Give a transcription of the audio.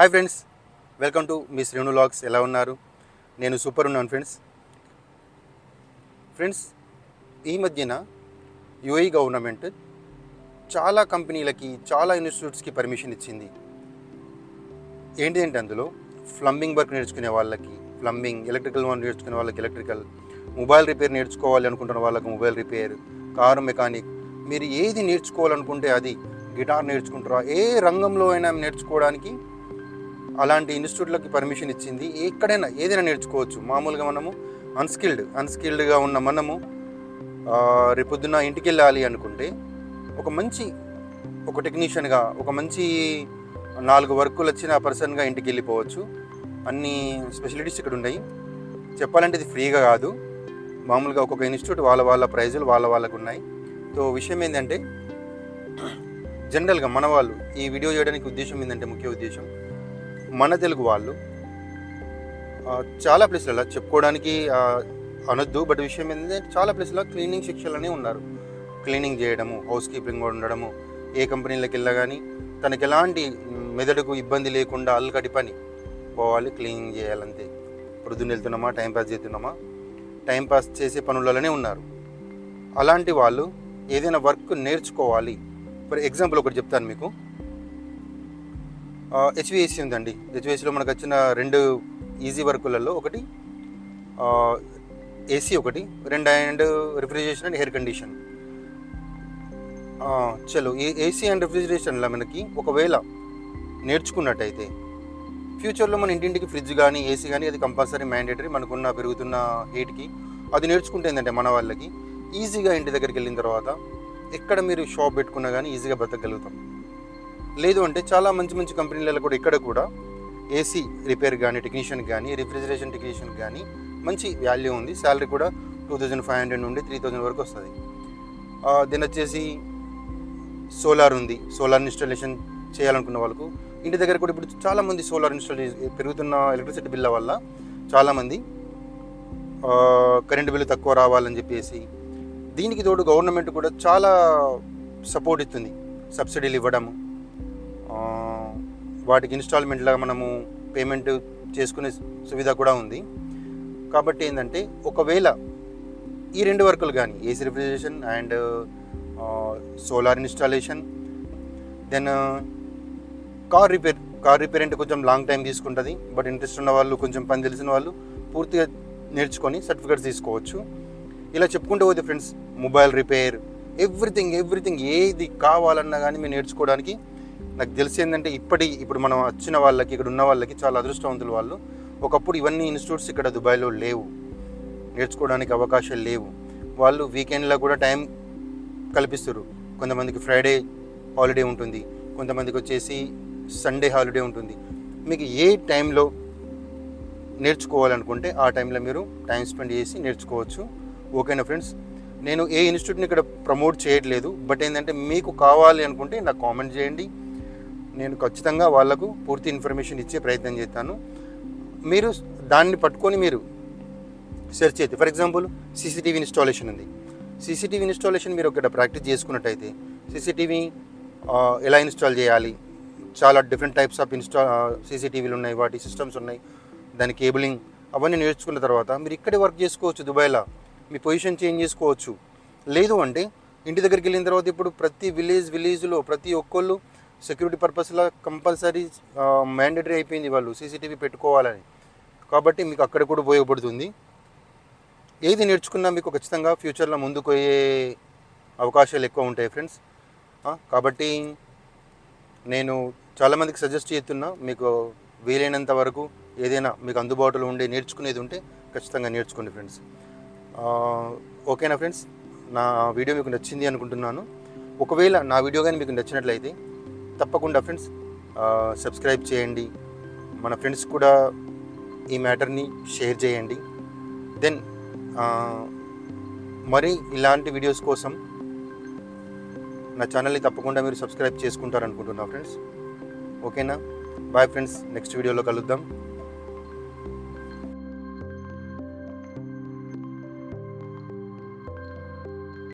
Hi friends welcome to మీ Shrenu logs ఎలా ఉన్నారు? నేను సూపర్ ఉన్నాను ఫ్రెండ్స్ ఫ్రెండ్స్ ఈ మధ్యన యుఏఈ గవర్నమెంట్ చాలా కంపెనీలకి చాలా ఇన్స్టిట్యూట్స్కి పర్మిషన్ ఇచ్చింది. ఏంటి అంటే అందులో? ప్లంబింగ్ వర్క్ నేర్చుకునే వాళ్ళకి ప్లంబింగ్ ఎలక్ట్రికల్ వర్క్ నేర్చుకునే వాళ్ళకి ఎలక్ట్రికల్ మొబైల్ రిపేర్ నేర్చుకోవాలి అనుకుంటున్న వాళ్ళకి మొబైల్ రిపేర్ కారు మెకానిక్ మీరు ఏది నేర్చుకోవాలనుకుంటే అది గిటార్ నేర్చుకుంటారా? ఏ రంగంలో అయినా నేర్చుకోవడానికి అలాంటి ఇన్స్టిట్యూట్లకి పర్మిషన్ ఇచ్చింది. ఎక్కడైనా ఏదైనా నేర్చుకోవచ్చు. మామూలుగా మనము అన్స్కిల్డ్ అన్స్కిల్డ్గా ఉన్న మనము రేపొద్దున ఇంటికి వెళ్ళాలి అనుకుంటే ఒక మంచి ఒక టెక్నీషియన్గా ఒక మంచి నాలుగు వర్కులు వచ్చిన పర్సన్గా ఇంటికి వెళ్ళిపోవచ్చు అన్ని స్పెషలిటీస్ ఇక్కడ ఉన్నాయి. చెప్పాలంటే ఇది ఫ్రీగా కాదు. మామూలుగా ఒక్కొక్క ఇన్స్టిట్యూట్ వాళ్ళ వాళ్ళ ప్రైజులు వాళ్ళ వాళ్ళకు ఉన్నాయి. సో విషయం ఏంటంటే జనరల్గా మన వాళ్ళు ఈ వీడియో చేయడానికి ఉద్దేశం ఏంటంటే ముఖ్య ఉద్దేశం మన తెలుగు వాళ్ళు చాలా ప్లేస్లలో చెప్పుకోవడానికి అనొద్దు బట్ విషయం ఏంటంటే చాలా ప్లేస్లో క్లీనింగ్ శిక్షలనే ఉన్నారు. క్లీనింగ్ చేయడము హౌస్ కీపింగ్ కూడా ఉండడము ఏ కంపెనీలకు వెళ్ళా కానీ తనకి ఎలాంటి మెదడుకు ఇబ్బంది లేకుండా అల్లుకటి పని పోవాలి క్లీనింగ్ చేయాలంతే. ప్రొద్దున వెళ్తున్నామా టైంపాస్ చేస్తున్నామా? టైంపాస్ చేసే పనులలోనే ఉన్నారు. అలాంటి వాళ్ళు ఏదైనా వర్క్ నేర్చుకోవాలి. ఫర్ ఎగ్జాంపుల్ ఒకటి చెప్తాను మీకు. హెచ్విఎస్సి ఉందండి. హెచ్విఎస్సిలో మనకు వచ్చిన రెండు ఈజీ వర్కులలో ఒకటి ఏసీ ఒకటి రెండు and refrigeration and air condition చలో ఈ ఏసీ అండ్ రిఫ్రిజిరేషన్లో మనకి ఒకవేళ నేర్చుకున్నట్టయితే ఫ్యూచర్లో మన ఇంటింటికి ఫ్రిడ్జ్ కానీ ఏసీ కానీ అది కంపల్సరీ మ్యాండేటరీ మనకున్న పెరుగుతున్న హీట్కి అది నేర్చుకుంటే ఏంటంటే మన వాళ్ళకి ఈజీగా ఇంటి దగ్గరికి వెళ్ళిన తర్వాత ఎక్కడ మీరు షాప్ పెట్టుకున్నా కానీ ఈజీగా బ్రతకగలుగుతాం లేదు అంటే చాలా మంచి మంచి కంపెనీలలో కూడా ఇక్కడ కూడా ఏసీ రిపేర్ కానీ టెక్నీషియన్ కానీ రిఫ్రిజిరేషన్ టెక్నీషియన్ కానీ మంచి వాల్యూ ఉంది. శాలరీ కూడా టూ థౌజండ్ ఫైవ్ హండ్రెడ్ నుండి త్రీ థౌజండ్ వరకు వస్తుంది. దీని వచ్చేసి సోలార్ ఉంది. సోలార్ ఇన్స్టాలేషన్ చేయాలనుకున్న వాళ్ళకు ఇంటి దగ్గర కూడా ఇప్పుడు చాలామంది సోలార్ ఇన్స్టాల్ పెరుగుతున్న ఎలక్ట్రిసిటీ బిల్ల వల్ల చాలామంది కరెంటు బిల్లు తక్కువ రావాలని చెప్పేసి దీనికి తోడు గవర్నమెంట్ కూడా చాలా సపోర్ట్ ఇస్తుంది. సబ్సిడీలు ఇవ్వడము. వాటికి ఇన్స్టాల్మెంట్లా మనము పేమెంట్ చేసుకునే సువిధ కూడా ఉంది. కాబట్టి ఏంటంటే ఒకవేళ ఈ రెండు వర్కులు కానీ AC refrigeration and solar installation then car repair car repair అంటే కొంచెం లాంగ్ టైం తీసుకుంటుంది బట్ ఇంట్రెస్ట్ ఉన్న వాళ్ళు కొంచెం పని తెలిసిన వాళ్ళు పూర్తిగా నేర్చుకొని సర్టిఫికేట్స్ తీసుకోవచ్చు. ఇలా చెప్పుకుంటూ పోతే friends mobile repair everything everything ఏది కావాలన్నా కానీ మీరు నేర్చుకోవడానికి నాకు తెలిసి ఏంటంటే ఇప్పటి ఇప్పుడు మనం వచ్చిన వాళ్ళకి ఇక్కడ ఉన్న వాళ్ళకి చాలా అదృష్టవంతులు వాళ్ళు. ఒకప్పుడు ఇవన్నీ ఇన్స్టిట్యూట్స్ ఇక్కడ దుబాయ్లో లేవు. నేర్చుకోవడానికి అవకాశాలు లేవు. వాళ్ళు వీకెండ్లో కూడా టైం కల్పిస్తారు కొంతమందికి ఫ్రైడే హాలిడే ఉంటుంది. కొంతమందికి వచ్చేసి సండే హాలిడే ఉంటుంది. మీకు ఏ టైంలో నేర్చుకోవాలనుకుంటే ఆ టైంలో మీరు టైం స్పెండ్ చేసి నేర్చుకోవచ్చు. ఓకేనా ఫ్రెండ్స్? నేను ఏ ఇన్స్టిట్యూట్ని ఇక్కడ ప్రమోట్ చేయట్లేదు. బట్ ఏంటంటే మీకు కావాలి అనుకుంటే నాకు కామెంట్ చేయండి. నేను ఖచ్చితంగా వాళ్ళకు పూర్తి ఇన్ఫర్మేషన్ ఇచ్చే ప్రయత్నం చేస్తాను. మీరు దాన్ని పట్టుకొని మీరు సెర్చ్ అయితే ఫర్ ఎగ్జాంపుల్ సీసీటీవీ ఇన్స్టాలేషన్ ఉంది. సీసీటీవీ ఇన్స్టాలేషన్ మీరు ఒకటి ప్రాక్టీస్ చేసుకున్నట్టయితే సీసీటీవీ ఎలా ఇన్స్టాల్ చేయాలి? చాలా డిఫరెంట్ టైప్స్ ఆఫ్ ఇన్స్టా సీసీటీవీలు ఉన్నాయి వాటి సిస్టమ్స్ ఉన్నాయి దాని కేబులింగ్ అవన్నీ నేర్చుకున్న తర్వాత మీరు ఇక్కడే వర్క్ చేసుకోవచ్చు దుబాయ్లో. మీ పొజిషన్ చేంజ్ చేసుకోవచ్చు. లేదు అంటే ఇంటి దగ్గరికి వెళ్ళిన తర్వాత ఇప్పుడు ప్రతి విలేజ్ విలేజ్లో ప్రతి ఒక్కళ్ళు సెక్యూరిటీ పర్పస్లో కంపల్సరీ మ్యాండేటరీ అయిపోయింది వాళ్ళు సీసీటీవీ పెట్టుకోవాలని. కాబట్టి మీకు అక్కడ కూడా ఉపయోగపడుతుంది. ఏది నేర్చుకున్నా మీకు ఖచ్చితంగా ఫ్యూచర్లో ముందుకు పోయే అవకాశాలు ఎక్కువ ఉంటాయి ఫ్రెండ్స్. కాబట్టి నేను చాలామందికి సజెస్ట్ చేస్తున్నా మీకు వీలైనంత వరకు ఏదైనా మీకు అందుబాటులో ఉండే నేర్చుకునేది ఉంటే ఖచ్చితంగా నేర్చుకోండి ఫ్రెండ్స్. ఓకేనా ఫ్రెండ్స్? నా వీడియో మీకు నచ్చింది అనుకుంటున్నాను. ఒకవేళ నా వీడియో కానీ మీకు నచ్చినట్లయితే తప్పకుండా ఫ్రెండ్స్ సబ్స్క్రైబ్ చేయండి. మన ఫ్రెండ్స్ కూడా ఈ మ్యాటర్ని షేర్ చేయండి. దెన్ మరి ఇలాంటి వీడియోస్ కోసం నా ఛానల్ని తప్పకుండా మీరు సబ్స్క్రైబ్ చేసుకుంటారనుకుంటున్నా ఫ్రెండ్స్. ఓకేనా? బాయ్ ఫ్రెండ్స్ నెక్స్ట్ వీడియోలో కలుద్దాం.